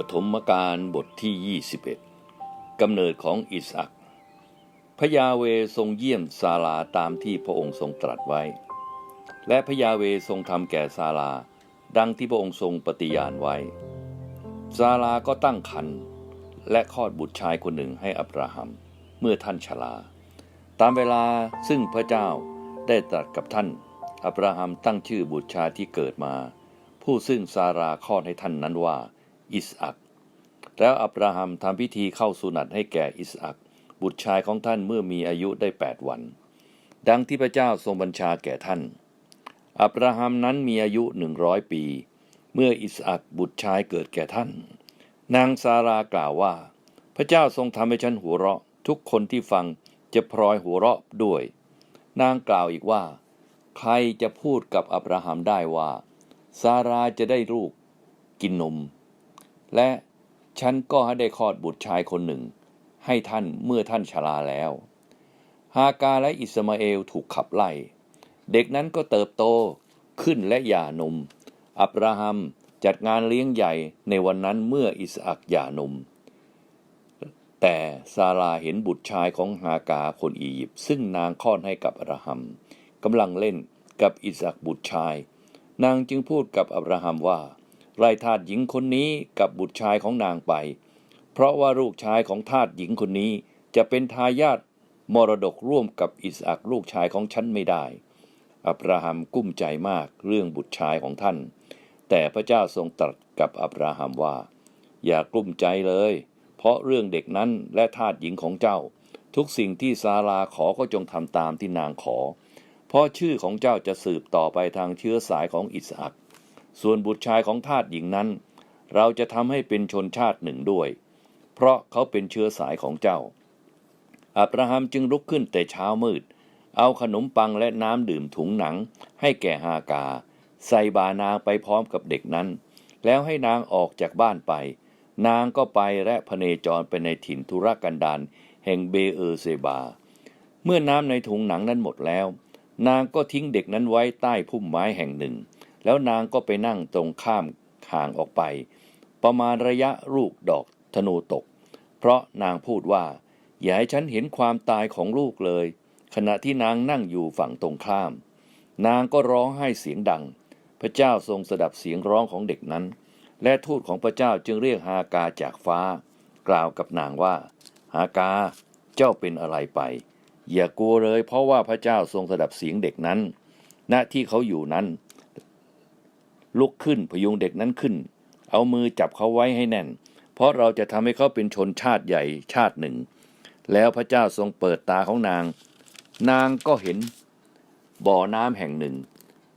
ปฐมกาลบทที่ 21 กำเนิดของอิสอักพระยาเวทรงเยี่ยมซาลาตามที่พระองค์ทรงตรัสไว้ และพระยาเวทรงทำแก่ซาลา ดังที่พระองค์ทรงปฏิญาณไว้ ซาลาก็ตั้งครรภ์และคลอดบุตรชายคนหนึ่งให้อับราฮัม เมื่อท่านชรา ตามเวลาซึ่งพระเจ้าได้ตรัสกับท่าน อับราฮัมตั้งชื่อบุตรชายที่เกิดมา ผู้ซึ่งซาราคลอดให้ท่านนั้นว่า อิสอักแล้วอับราฮัมทำพิธีเข้าสุนัตให้แก่อิสอักบุตรชายของท่านเมื่อมีอายุได้แปดวัน ดังที่พระเจ้าทรงบัญชาแก่ท่าน อับราฮัมนั้นมีอายุหนึ่งร้อยปี เมื่ออิสอักบุตรชายเกิดแก่ท่าน นางซารากล่าวว่า พระเจ้าทรงทำให้ฉันหัวเราะ ทุกคนที่ฟังจะพลอยหัวเราะด้วย นางกล่าวอีกว่า ใครจะพูดกับอับราฮัมได้ว่าซาราจะได้ลูกกินนม และฉันก็ได้คลอดบุตรชายคนหนึ่ง ให้ท่านเมื่อท่านชราแล้ว ฮากาและอิสมาเอลถูกขับไล่ เด็กนั้นก็เติบโตขึ้นและหย่านม อับราฮัมจัดงานเลี้ยงใหญ่ในวันนั้นเมื่ออิสอักหย่านม แต่ซาราเห็นบุตรชายของฮากาคนอียิปต์ซึ่งนางคลอดให้กับอับราฮัมกำลังเล่นกับอิสอักบุตรชาย นางจึงพูดกับอับราฮัมว่า ไล่ทาสหญิงคนนี้กับบุตรชายของนางไป เพราะว่าลูกชายของทาสหญิงคนนี้จะเป็นทายาทมรดกร่วมกับอิสอักลูกชายของฉันไม่ได้ อับราฮัมกุ้มใจมากเรื่องบุตรชายของท่าน แต่พระเจ้าทรงตรัสกับอับราฮัมว่า อย่ากลุ้มใจเลย เพราะเรื่องเด็กนั้นและทาสหญิงของเจ้า ทุกสิ่งที่ซาราขอก็จงทำตามที่นางขอ เพราะชื่อของเจ้าจะสืบต่อไปทางเชื้อสายของอิสอัก ส่วนบุตรชายของทาสหญิงนั้น เราจะทำให้เป็นชนชาติหนึ่งด้วย เพราะเขาเป็นเชื้อสายของเจ้า อับราฮัมจึงลุกขึ้นแต่เช้ามืด เอาขนมปังและน้ำดื่มถุงหนัง ให้แก่ฮากา ใส่บานางไปพร้อมกับเด็กนั้น แล้วให้นางออกจากบ้านไป นางก็ไปและพเนจรไปในถิ่นธุรกันดารแห่งเบเออเซบา เมื่อน้ำในถุงหนังนั้นหมดแล้ว นางก็ทิ้งเด็กนั้นไว้ใต้พุ่มไม้แห่งหนึ่ง แล้วนางก็ไปนั่งตรงข้ามห่างออกไป ประมาณระยะลูกดอกธนูตก เพราะนางพูดว่า อย่าให้ฉันเห็นความตายของลูกเลย ขณะที่นางนั่งอยู่ฝั่งตรงข้าม นางก็ร้องไห้เสียงดัง พระเจ้าทรงสดับเสียงร้องของเด็กนั้น และทูตของพระเจ้าจึงเรียกฮากาจากฟ้า กล่าวกับนางว่า ฮากา เจ้าเป็นอะไรไป อย่ากลัวเลยเพราะว่าพระเจ้าทรงสดับเสียงเด็กนั้น ณที่เขาอยู่นั้น ลุกขึ้นพยุงเด็กนั้นขึ้น เอามือจับเขาไว้ให้แน่น เพราะเราจะทำให้เขาเป็นชนชาติใหญ่ชาติหนึ่ง แล้วพระเจ้าทรงเปิดตาของนาง นางก็เห็น บ่อน้ำแห่งหนึ่ง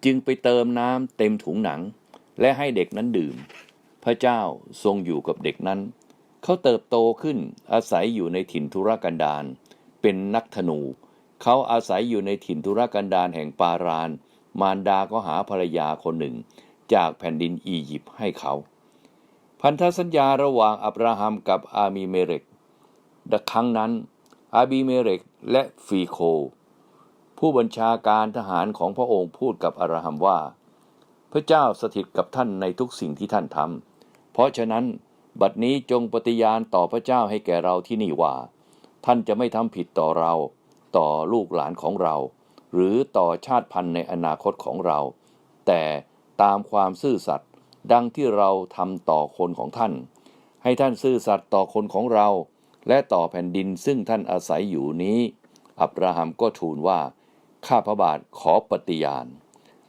จึงไปเติมน้ำเต็มถุงหนัง และให้เด็กนั้นดื่ม พระเจ้าทรงอยู่กับเด็กนั้น เขาเติบโตขึ้นอาศัยอยู่ในถิ่นธุรกันดารเป็นนักธนู เขาอาศัยอยู่ในถิ่นธุรกันดารแห่งปาราน มารดาก็หาภรรยาคนหนึ่ง จากแผ่นดินอียิปต์ให้เขา พันธสัญญาระหว่างอับราฮัมกับอามีเมเรกดัครั้งนั้น อาบีเมเรกและฟีโค ผู้บัญชาการทหารของพระองค์พูดกับอับราฮัมว่า พระเจ้าสถิตกับท่านในทุกสิ่งที่ท่านทำเพราะฉะนั้นบัดนี้จงปฏิญาณต่อพระเจ้าให้แก่เราที่นี่ว่า ท่านจะไม่ทำผิดต่อเรา ต่อลูกหลานของเรา หรือต่อชาติพันธุ์ในอนาคตของเรา แต่ ตามความซื่อสัตย์ดังที่เราทำต่อคนของท่าน ให้ท่านซื่อสัตย์ต่อคนของเรา และต่อแผ่นดินซึ่งท่านอาศัยอยู่นี้ อับราฮัมก็ทูลว่า ข้าพระบาทขอปฏิญาณ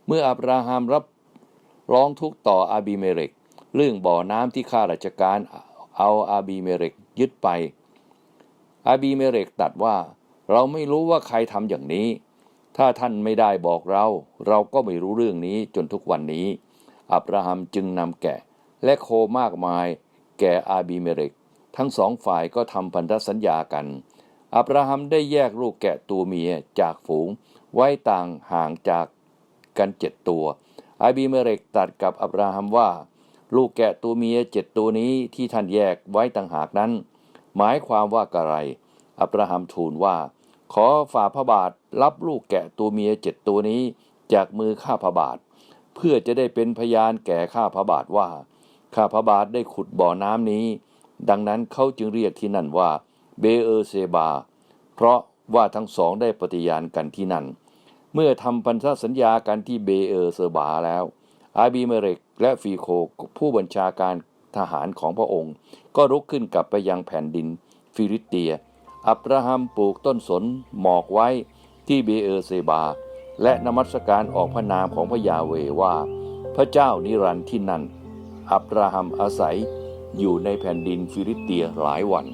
เมื่ออับราฮัมรับร้องทุกข์ต่ออาบีเมเรกเรื่องบ่อน้ำที่ข้าราชการเอาอาบีเมเรกยึดไป อาบีเมเรกตัดว่า เราไม่รู้ว่าใครทำอย่างนี้ ถ้าท่านไม่ได้บอกเรา เราก็ไม่รู้เรื่องนี้จนทุกวันนี้ อับราฮัมจึงนำแกะ และโคมากมาย แก่อาบีเมเรก ทั้งสองฝ่ายก็ทำพันธสัญญากัน อับราฮัมได้แยกลูกแกะตัวเมียจากฝูง ไว้ต่างห่างจากกันเจ็ดตัว อาบีเมเรกตัดกับอับราฮัมว่า ลูกแกะตัวเมียเจ็ดตัวนี้ที่ท่านแยกไว้ต่างหากนั้น หมายความว่าอะไร อับราฮัมทูลว่า ขอฝ่าพระบาทรับลูกแกะตัวเมียเจ็ดตัวนี้จากมือข้าพระบาท เพื่อจะได้เป็นพยานแก่ข้าพระบาทว่า ข้าพระบาทได้ขุดบ่อน้ำนี้ ดังนั้นเขาจึงเรียกที่นั่นว่าเบเออเซบา เพราะว่าทั้งสองได้ปฏิญาณกันที่นั่น เมื่อทำพันธสัญญากันที่เบเออเซบาแล้ว อาบีเมเรกและฟีโคผู้บัญชาการทหารของพระองค์ ก็รุกขึ้นกลับไปยังแผ่นดินฟิลิเตีย อับราฮัมปลูกต้นสนหมอกไว้ที่เบเออเซบา และนมัสการออกพระนามของพระยาเวว่า พระเจ้านิรันดร์ที่นั่น อับราฮัมอาศัยอยู่ในแผ่นดินฟิลิเตียหลายวัน